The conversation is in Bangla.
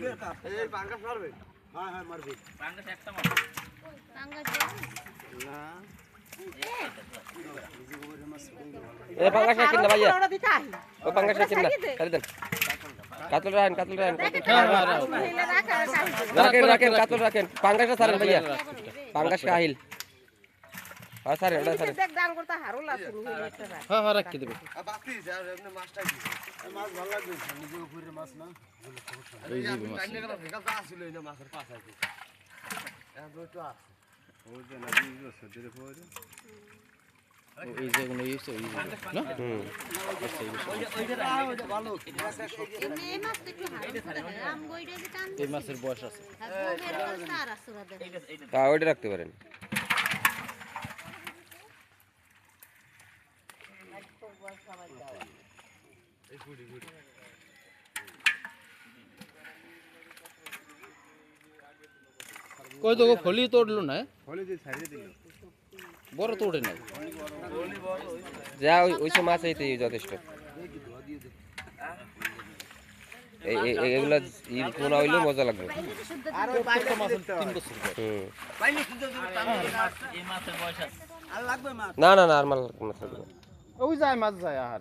এই পাঙ্গাস মারবে হ্যাঁ হ্যাঁ মারবে পাঙ্গাস একটা মাছ না এ পাঙ্গাস রাখেন না ভাইয়া ও পাঙ্গাস রাখেন না খালি দেন। কাতল রাখেন কাতল রাখেন। রাখেন রাখেন। কাতল রাখেন। পাঙ্গাসটা ছাড়েন ভাইয়া। পাঙ্গাস কাহিল হ্যাঁ ছাড়েন হ্যাঁ হ্যাঁ রাখি দেবে। আর যা এমনি মাছটা কি মাছ ভালো লাগবে নিজে উপরে মাছ না? এই যে মাছ। তো এই মাছের পাশে আছে। আছে যে না এই যে কোনো ওই না? হুম। ভালো। এই মাছের বয়স আছে। তা ওইটা রাখতে পারেন। কই তো খলি তোড়লো না হলে যে ছাড়িয়ে দিল। বড় তোড়ে নাই। যা ওই ওইসব মাছ এইতে যথেষ্ট। এই- এই- এই- এগুলা ই পোনা হইলেও মজা লাগবে। আর ওই বাইরে মাছের তিন বছর হুম। বাইরে সুন্দর এই মাছের বয়স আর লাগবে মাছ? না না না আর মাল মাছ লাগবে না। ওই যায় মাছ যায় আহার